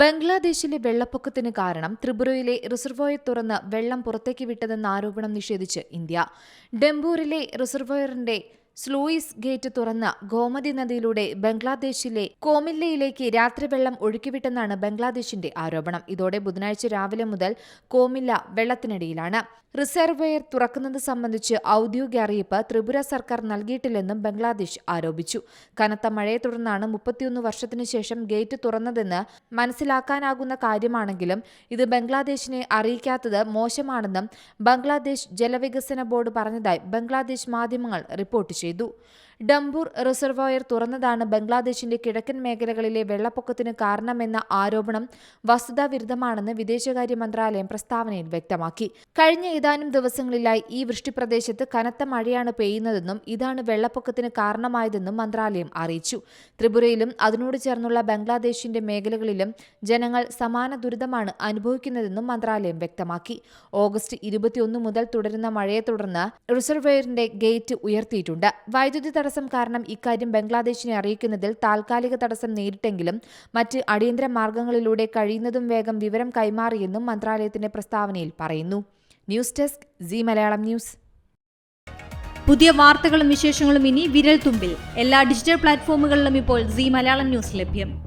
ബംഗ്ലാദേശിലെ വെള്ളപ്പൊക്കത്തിന് കാരണം ത്രിപുരയിലെ റിസർവോയർ തുറന്ന് വെള്ളം പുറത്തേക്ക് വിട്ടതെന്ന ആരോപണം നിഷേധിച്ച് ഇന്ത്യ. ഡംബൂരിലെ റിസർവോയറിന്റെ സ്ലൂയിസ് ഗേറ്റ് തുറന്ന ഗോമതി നദിയിലൂടെ ബംഗ്ലാദേശിലെ കോമില്ലയിലേക്ക് രാത്രി വെള്ളം ഒഴുക്കിവിട്ടെന്നാണ് ബംഗ്ലാദേശിന്റെ ആരോപണം. ഇതോടെ ബുധനാഴ്ച രാവിലെ മുതൽ കോമില്ല വെള്ളത്തിനടിയിലാണ്. റിസർവെയർ തുറക്കുന്നത് സംബന്ധിച്ച് ഔദ്യോഗിക അറിയിപ്പ് ത്രിപുര സർക്കാർ നൽകിയിട്ടില്ലെന്നും ബംഗ്ലാദേശ് ആരോപിച്ചു. കനത്ത മഴയെ തുടർന്നാണ് മുപ്പത്തിയൊന്ന് വർഷത്തിനു ശേഷം ഗേറ്റ് തുറന്നതെന്ന് മനസ്സിലാക്കാനാകുന്ന കാര്യമാണെങ്കിലും ഇത് ബംഗ്ലാദേശിനെ അറിയിക്കാത്തത് മോശമാണെന്നും ബംഗ്ലാദേശ് ജലവികസന ബോർഡ് പറഞ്ഞതായി ബംഗ്ലാദേശ് മാധ്യമങ്ങൾ റിപ്പോർട്ട് ചെയ്തു. ഡംബൂർ റിസർവോയർ തുറന്നതാണ് ബംഗ്ലാദേശിന്റെ കിഴക്കൻ മേഖലകളിലെ വെള്ളപ്പൊക്കത്തിന് കാരണമെന്ന ആരോപണം വസ്തുതാവിരുദ്ധമാണെന്ന് വിദേശകാര്യ മന്ത്രാലയം പ്രസ്താവനയിൽ വ്യക്തമാക്കി. കഴിഞ്ഞ ഏതാനും ദിവസങ്ങളിലായി ഈ വൃഷ്ടിപ്രദേശത്ത് കനത്ത മഴയാണ് പെയ്യുന്നതെന്നും ഇതാണ് വെള്ളപ്പൊക്കത്തിന് കാരണമായതെന്നും മന്ത്രാലയം അറിയിച്ചു. ത്രിപുരയിലും അതിനോട് ചേർന്നുള്ള ബംഗ്ലാദേശിന്റെ മേഖലകളിലും ജനങ്ങൾ സമാന ദുരിതമാണ് അനുഭവിക്കുന്നതെന്നും മന്ത്രാലയം വ്യക്തമാക്കി. ഓഗസ്റ്റ് ഇരുപത്തിയൊന്ന് മുതൽ തുടരുന്ന മഴയെ തുടർന്ന് റിസർവെയറിന്റെ ഗേറ്റ് ഉയർത്തിയിട്ടുണ്ട്. വൈദ്യുതി തടസ്സം കാരണം ഇക്കാര്യം ബംഗ്ലാദേശിനെ അറിയിക്കുന്നതിൽ താൽക്കാലിക തടസ്സം നേരിട്ടെങ്കിലും മറ്റ് അടിയന്തര മാർഗങ്ങളിലൂടെ കഴിയുന്നതും വേഗം വിവരം കൈമാറിയെന്നും മന്ത്രാലയത്തിന്റെ പ്രസ്താവനയിൽ പറയുന്നു. News desk Zee Malayalam news. പുതിയ വാർത്തകളും വിശേഷങ്ങളും ഇനി വിരൽ തുമ്പിൽ എല്ലാ ഡിജിറ്റൽ പ്ലാറ്റ്ഫോമുകളിലും ഇപ്പോൾ സി മലയാളം ന്യൂസ് ലഭ്യം.